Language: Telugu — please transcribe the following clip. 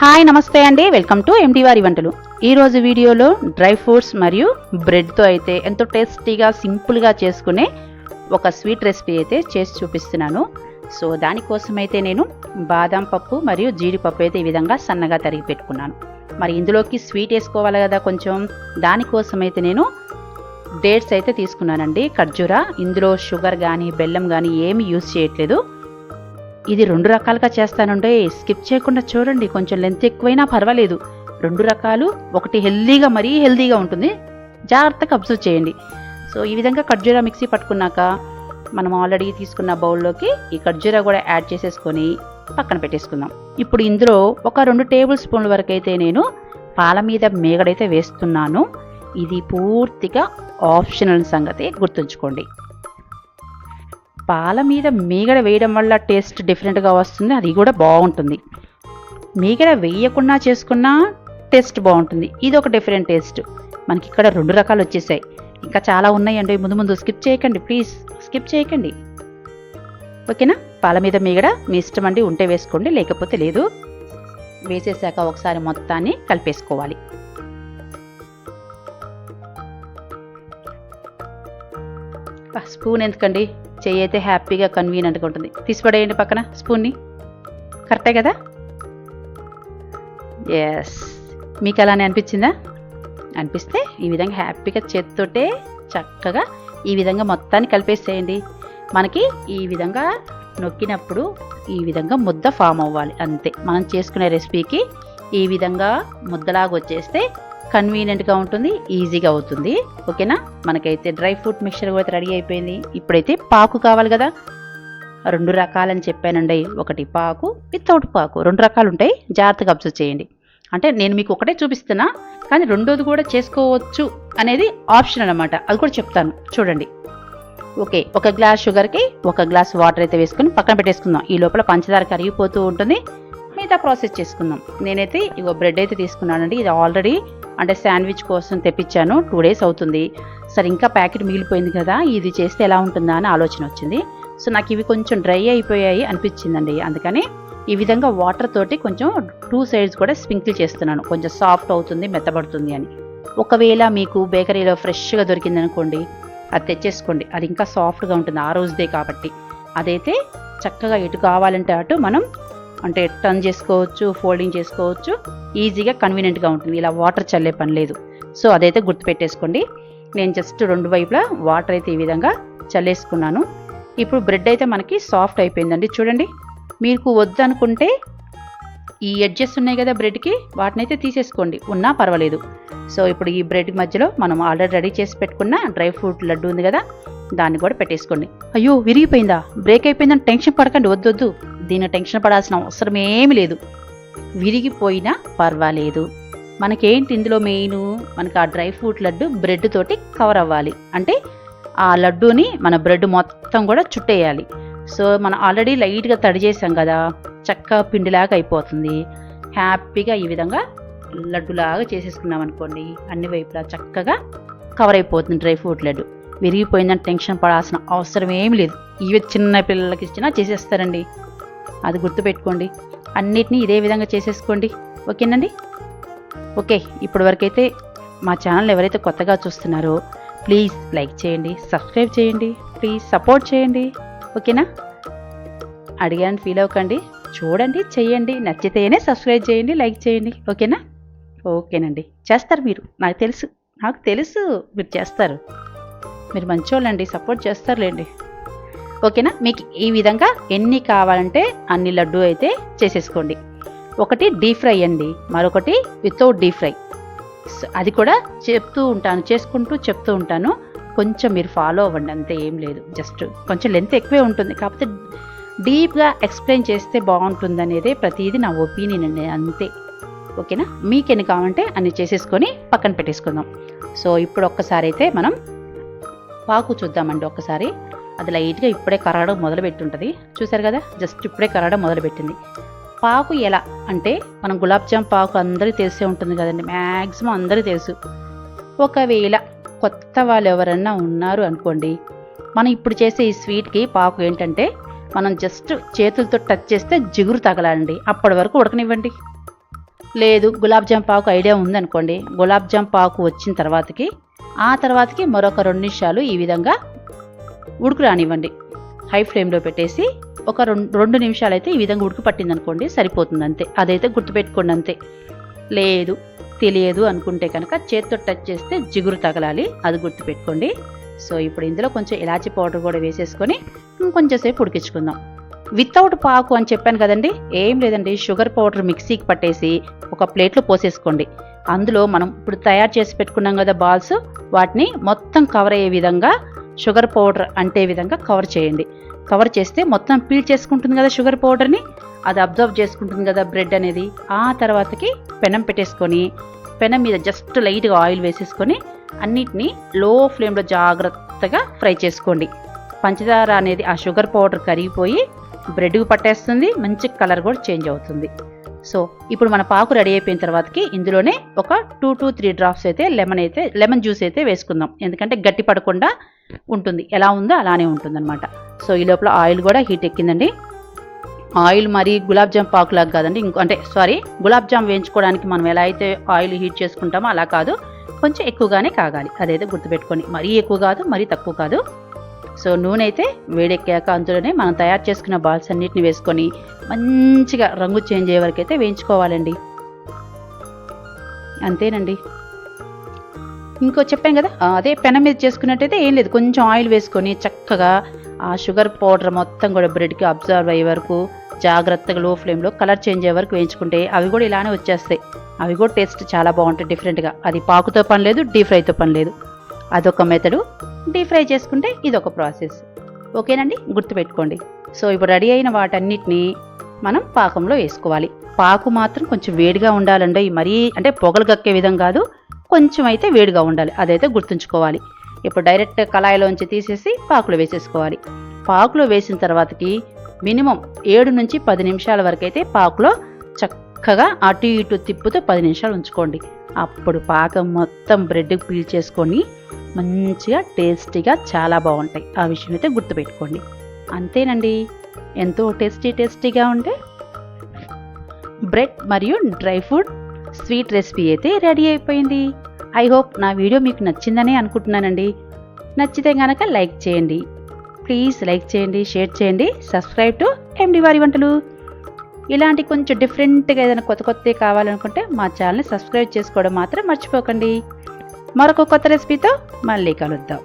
హాయ్ నమస్తే అండి. వెల్కమ్ టు ఎండివారి వంటలు. ఈరోజు వీడియోలో డ్రై ఫ్రూట్స్ మరియు బ్రెడ్తో అయితే ఎంతో టేస్టీగా సింపుల్గా చేసుకునే ఒక స్వీట్ రెసిపీ అయితే చేసి చూపిస్తున్నాను. సో దానికోసం అయితే నేను బాదం పప్పు మరియు జీడిపప్పు అయితే ఈ విధంగా సన్నగా తరిగి పెట్టుకున్నాను. మరి ఇందులోకి స్వీట్ వేసుకోవాలి కదా కొంచెం. దానికోసం అయితే నేను డేట్స్ అయితే తీసుకున్నానండి. ఖర్జూర ఇందులో షుగర్ కానీ బెల్లం కానీ ఏమి యూజ్ చేయట్లేదు. ఇది రెండు రకాలుగా చేస్తానంటే స్కిప్ చేయకుండా చూడండి. కొంచెం లెంత్ ఎక్కువైనా పర్వాలేదు. రెండు రకాలు ఒకటి హెల్దీగా మరీ హెల్దీగా ఉంటుంది. జాగ్రత్తగా అబ్జర్వ్ చేయండి. సో ఈ విధంగా ఖర్జూరా మిక్సీ పట్టుకున్నాక మనం ఆల్రెడీ తీసుకున్న బౌల్లోకి ఈ ఖర్జూరా కూడా యాడ్ చేసేసుకొని పక్కన పెట్టేసుకుందాం. ఇప్పుడు ఇందులో ఒక రెండు టేబుల్ స్పూన్ల వరకు అయితే నేను పాల మీద మేగడైతే వేస్తున్నాను. ఇది పూర్తిగా ఆప్షనల్ సంగతి గుర్తుంచుకోండి. పాల మీద మీగడ వేయడం వల్ల టేస్ట్ డిఫరెంట్గా వస్తుంది అది కూడా బాగుంటుంది. మీగడ వేయకుండా చేసుకున్నా టేస్ట్ బాగుంటుంది. ఇది ఒక డిఫరెంట్ టేస్ట్ మనకి ఇక్కడ రెండు రకాలు వచ్చేసాయి. ఇంకా చాలా ఉన్నాయండి ముందు ముందు స్కిప్ చేయకండి ప్లీజ్ స్కిప్ చేయకండి. ఓకేనా పాల మీద మీగడ మీ ఇష్టం అండి ఉంటే వేసుకోండి లేకపోతే లేదు. వేసేసాక ఒకసారి మొత్తాన్ని కలిపేసుకోవాలి. స్పూన్ ఎందుకండి? చెయ్యి అయితే హ్యాపీగా కన్వీనియంట్గా ఉంటుంది. తీసిపడేయండి పక్కన స్పూన్ని. కరెక్టే కదా? ఎస్ మీకు అలానే అనిపించిందా? అనిపిస్తే ఈ విధంగా హ్యాపీగా చేతితోటే చక్కగా ఈ విధంగా మొత్తాన్ని కలిపేసేయండి. మనకి ఈ విధంగా నొక్కినప్పుడు ఈ విధంగా ముద్ద ఫామ్ అవ్వాలి అంతే. మనం చేసుకునే రెసిపీకి ఈ విధంగా ముద్దలాగా వచ్చేస్తే కన్వీనియంట్గా ఉంటుంది ఈజీగా అవుతుంది. ఓకేనా? మనకైతే డ్రై ఫ్రూట్ మిక్చర్ కూడా రెడీ అయిపోయింది. ఇప్పుడైతే పాకు కావాలి కదా? రెండు రకాలని చెప్పానండి. ఒకటి పాకు వితౌట్ పాకు. రెండు రకాలు ఉంటాయి. జాగ్రత్తగా అబ్జర్వ్ చేయండి. అంటే నేను మీకు ఒకటే చూపిస్తున్నా కానీ రెండోది కూడా చేసుకోవచ్చు అనేది ఆప్షన్ అనమాట అది కూడా చెప్తాను. చూడండి. ఓకే ఒక గ్లాస్ షుగర్కి ఒక గ్లాస్ వాటర్ అయితే వేసుకుని పక్కన పెట్టేసుకుందాం. ఈ లోపల పంచదార కరిగిపోతూ ఉంటుంది. మిగతా ప్రాసెస్ చేసుకుందాం. నేనైతే ఇగో బ్రెడ్ అయితే తీసుకున్నానండి. ఇది ఆల్రెడీ అంటే శాండ్విచ్ కోసం తెప్పించాను. టూ డేస్ అవుతుంది. సరే ఇంకా ప్యాకెట్ మిగిలిపోయింది కదా ఇది చేస్తే ఎలా ఉంటుందా అని ఆలోచన వచ్చింది. సో నాకు ఇవి కొంచెం డ్రై అయిపోయాయి అనిపించిందండి. అందుకని ఈ విధంగా వాటర్ తోటి కొంచెం టూ సైడ్స్ కూడా స్ప్రింకిల్ చేస్తున్నాను. కొంచెం సాఫ్ట్ అవుతుంది మెత్తబడుతుంది అని. ఒకవేళ మీకు బేకరీలో ఫ్రెష్గా దొరికింది అనుకోండి అది తెచ్చేసుకోండి. అది ఇంకా సాఫ్ట్గా ఉంటుంది. ఆ రోజుదే కాబట్టి. అదైతే చక్కగా ఎటు కావాలంటే అటు మనం అంటే టర్న్ చేసుకోవచ్చు ఫోల్డింగ్ చేసుకోవచ్చు. ఈజీగా కన్వీనియంట్గా ఉంటుంది. ఇలా వాటర్ చల్లే పని లేదు. సో అదైతే గుర్తుపెట్టేసుకోండి నేను జస్ట్ రెండు వైపులా వాటర్ అయితే ఈ విధంగా చల్లేసుకున్నాను. ఇప్పుడు బ్రెడ్ అయితే మనకి సాఫ్ట్ అయిపోయిందండి. చూడండి. మీకు వద్దనుకుంటే ఈ ఎడ్జెస్ ఉన్నాయి కదా బ్రెడ్కి వాటిని అయితే తీసేసుకోండి. ఉన్నా పర్వాలేదు. సో ఇప్పుడు ఈ బ్రెడ్ మధ్యలో మనం ఆల్రెడీ రెడీ చేసి పెట్టుకున్న డ్రై ఫ్రూట్ లడ్డు ఉంది కదా దాన్ని కూడా పెట్టేసుకోండి. అయ్యో విరిగిపోయిందా? బ్రేక్ అయిపోయిందని టెన్షన్ పడకండి వద్దొద్దు వద్దు. టెన్షన్ పడాల్సిన అవసరం ఏమి లేదు. విరిగిపోయినా పర్వాలేదు. మనకేంటి ఇందులో మెయిన్ మనకి ఆ డ్రై ఫ్రూట్ లడ్డు బ్రెడ్ తోటి కవర్ అవ్వాలి. అంటే ఆ లడ్డూని మన బ్రెడ్ మొత్తం కూడా చుట్టేయాలి. సో మనం ఆల్రెడీ లైట్గా తడి చేసాం కదా చక్కగా పిండిలాగా అయిపోతుంది. హ్యాపీగా ఈ విధంగా లడ్డులాగా చేసేసుకున్నాం అనుకోండి అన్ని వైపులా చక్కగా కవర్ అయిపోతుంది డ్రై ఫ్రూట్ లడ్డు. విరిగిపోయిందని టెన్షన్ పడాల్సిన అవసరం ఏమి లేదు. ఇవి చిన్న పిల్లలకి ఇచ్చినా చేసేస్తారండి. అది గుర్తుపెట్టుకోండి. అన్నిటినీ ఇదే విధంగా చేసేసుకోండి. ఓకేనండి? ఓకే ఇప్పటి వరకైతే మా ఛానల్ ఎవరైతే కొత్తగా చూస్తున్నారో ప్లీజ్ లైక్ చేయండి సబ్స్క్రైబ్ చేయండి ప్లీజ్ సపోర్ట్ చేయండి. ఓకేనా? అడిగాను ఫీల్ అవ్వకండి. చూడండి చేయండి నచ్చితేనే సబ్స్క్రైబ్ చేయండి లైక్ చేయండి. ఓకేనా? ఓకేనండి. చేస్తారు మీరు. నాకు తెలుసు. నాకు తెలుసు. మీరు చేస్తారు. మీరు మంచోళ్ళండి సపోర్ట్ చేస్తారులేండి. ఓకేనా? మీకు ఈ విధంగా ఎన్ని కావాలంటే అన్ని లడ్డు అయితే చేసేసుకోండి. ఒకటి డీప్ ఫ్రై అండి మరొకటి వితౌట్ డీప్ ఫ్రై. అది కూడా చెప్తూ ఉంటాను చేసుకుంటూ చెప్తూ ఉంటాను. కొంచెం మీరు ఫాలో అవ్వండి అంతే ఏం లేదు. జస్ట్ కొంచెం లెంత్ ఎక్కువే ఉంటుంది. కాకపోతే డీప్గా ఎక్స్ప్లెయిన్ చేస్తే బాగుంటుంది అనేది ప్రతిదీ నా ఒపీనియన్ అండి అంతే. ఓకేనా? మీకు ఎన్ని కావాలంటే అన్ని చేసేసుకొని పక్కన పెట్టేసుకుందాం. సో ఇప్పుడు ఒక్కసారి అయితే మనం పాకు చూద్దామండి ఒక్కసారి. అది లైట్గా ఇప్పుడే కరగడం మొదలుపెట్టుంటుంది. చూసారు కదా? జస్ట్ ఇప్పుడే కరగడం మొదలుపెట్టింది. పాకు ఎలా? అంటే మనం గులాబ్ జామ్ పాకు అందరికీ తెలిసే ఉంటుంది కదండి. మ్యాక్సిమం అందరికీ తెలుసు. ఒకవేళ కొత్త వాళ్ళు ఎవరన్నా ఉన్నారు అనుకోండి మనం ఇప్పుడు చేసే ఈ స్వీట్కి పాకు ఏంటంటే మనం జస్ట్ చేతులతో టచ్ చేస్తే జిగురు తగలండి అప్పటి వరకు ఉడకనివ్వండి. లేదు గులాబ్ జామ్ పాకు ఐడియా ఉందనుకోండి. గులాబ్ జామ్ పాకు వచ్చిన తర్వాతకి ఆ తర్వాతకి మరొక రెండు నిమిషాలు ఈ విధంగా ఉడుకు రానివ్వండి. హై ఫ్లేమ్లో పెట్టేసి ఒక రెండు రెండు నిమిషాలు అయితే ఈ విధంగా ఉడుకు పట్టింది అనుకోండి సరిపోతుంది అంతే అదైతే గుర్తుపెట్టుకోండి అంతే. లేదు తెలియదు అనుకుంటే కనుక చేత్తో టచ్ చేస్తే జిగురు తగలాలి అది గుర్తుపెట్టుకోండి. సో ఇప్పుడు ఇందులో కొంచెం ఇలాచీ పౌడర్ కూడా వేసేసుకొని ఇంకొంచెం సేపు ఉడికించుకుందాం. వితౌట్ పాకు అని చెప్పాను కదండి ఏం లేదండి షుగర్ పౌడర్ మిక్సీకి పట్టేసి ఒక ప్లేట్లో పోసేసుకోండి. అందులో మనం ఇప్పుడు తయారు చేసి పెట్టుకున్నాం కదా బాల్స్ వాటిని మొత్తం కవర్ అయ్యే విధంగా షుగర్ పౌడర్ అంటే విధంగా కవర్ చేయండి. కవర్ చేస్తే మొత్తం పీల్ చేసుకుంటుంది కదా షుగర్ పౌడర్ని అది అబ్జర్వ్ చేసుకుంటుంది కదా బ్రెడ్ అనేది. ఆ తర్వాతకి పెనం పెట్టేసుకొని పెనం మీద జస్ట్ లైట్గా ఆయిల్ వేసేసుకొని అన్నిటినీ లో ఫ్లేమ్లో జాగ్రత్తగా ఫ్రై చేసుకోండి. పంచదార అనేది ఆ షుగర్ పౌడర్ కరిగిపోయి బ్రెడ్కి పట్టేస్తుంది మంచి కలర్ కూడా చేంజ్ అవుతుంది. సో ఇప్పుడు మన పాకు రెడీ అయిపోయిన తర్వాతకి ఇందులోనే ఒక టూ టు త్రీ డ్రాప్స్ అయితే లెమన్ అయితే లెమన్ జ్యూస్ అయితే వేసుకుందాం. ఎందుకంటే గట్టి పడకుండా ఉంటుంది. ఎలా ఉందో అలానే ఉంటుందన్నమాట. సో ఈ లోపల ఆయిల్ కూడా హీట్ ఎక్కిందండి. ఆయిల్ మరి గులాబ్ జామ్ పాకులాగా కాదండి. ఇంకో అంటే సారీ గులాబ్ జామ్ వేయించుకోవడానికి మనం ఎలా అయితే ఆయిల్ హీట్ చేసుకుంటామో అలా కాదు. కొంచెం ఎక్కువగానే కాగాలి. అదైతే గుర్తుపెట్టుకొని మరీ ఎక్కువ కాదు మరీ తక్కువ కాదు. సో నూనె అయితే వేడెక్కాక అందులోనే మనం తయారు చేసుకున్న బాల్స్ అన్నిటిని వేసుకొని మంచిగా రంగు చేంజ్ అయ్యే వరకు అయితే వేయించుకోవాలండి. అంతేనండి. ఇంకో చెప్పాం కదా అదే పెనం మీద చేసుకున్నట్టయితే ఏం లేదు కొంచెం ఆయిల్ వేసుకొని చక్కగా ఆ షుగర్ పౌడర్ మొత్తం కూడా బ్రెడ్కి అబ్జర్వ్ అయ్యే వరకు జాగ్రత్తగా లో ఫ్లేమ్లో కలర్ చేంజ్ అయ్యే వరకు వేయించుకుంటే అవి కూడా ఇలానే వచ్చేస్తాయి. అవి కూడా టేస్ట్ చాలా బాగుంటాయి డిఫరెంట్గా అది పాకుతో పని లేదు డీప్ ఫ్రైతో పని లేదు. అదొక మెథడు. డీప్ ఫ్రై చేసుకుంటే ఇది ఒక ప్రాసెస్. ఓకేనండి? గుర్తుపెట్టుకోండి. సో ఇప్పుడు రెడీ అయిన వాటన్నిటిని మనం పాకంలో వేసుకోవాలి. పాకు మాత్రం కొంచెం వేడిగా ఉండాలండి. మరీ అంటే పొగలు కక్కే విధం కాదు. కొంచెం అయితే వేడిగా ఉండాలి. అదైతే గుర్తుంచుకోవాలి. ఇప్పుడు డైరెక్ట్ కళాయిలోంచి తీసేసి పాకులో వేసేసుకోవాలి. పాకులో వేసిన తర్వాతకి మినిమం ఏడు నుంచి పది నిమిషాల వరకు అయితే పాకులో చక్కగా అటు ఇటు తిప్పుతూ పది నిమిషాలు ఉంచుకోండి. అప్పుడు పాకం మొత్తం బ్రెడ్ పీల్ చేసుకొని మంచిగా టేస్టీగా చాలా బాగుంటాయి. ఆ విషయం అయితే గుర్తుపెట్టుకోండి. అంతేనండి. ఎంతో టేస్టీ టేస్టీగా ఉంటే బ్రెడ్ మరియు డ్రై ఫ్రూట్ స్వీట్ రెసిపీ అయితే రెడీ అయిపోయింది. ఐ హోప్ నా వీడియో మీకు నచ్చిందని అనుకుంటున్నానండి. నచ్చితే కనుక లైక్ చేయండి. ప్లీజ్ లైక్ చేయండి షేర్ చేయండి సబ్స్క్రైబ్ టు ఎండి వారి వంటలు. ఇలాంటి కొంచెం డిఫరెంట్గా ఏదైనా కొత్త కొత్తవి కావాలనుకుంటే మా ఛానల్ని సబ్స్క్రైబ్ చేసుకోవడం మాత్రం మర్చిపోకండి. మరొక కొత్త రెసిపీతో మళ్ళీ కలుద్దాం.